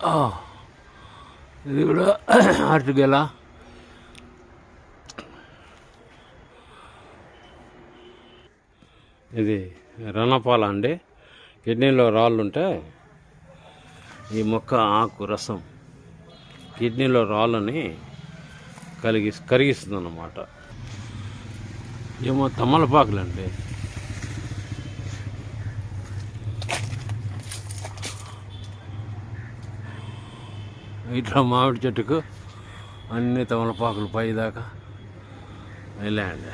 ఇది కూడా అరటిగెల ఇది రణపాల అండి కిడ్నీలో రాళ్ళు ఉంటే ఈ మొక్క ఆకు రసం కిడ్నీలో రాళ్ళని కలిగి కరిగిస్తుంది అన్నమాట ఏమో తమలపాకులండి. ఇట్లా మామిడి చెట్టుకు అన్ని తమలపాకులు పైదాకా వెళ్ళాయండి.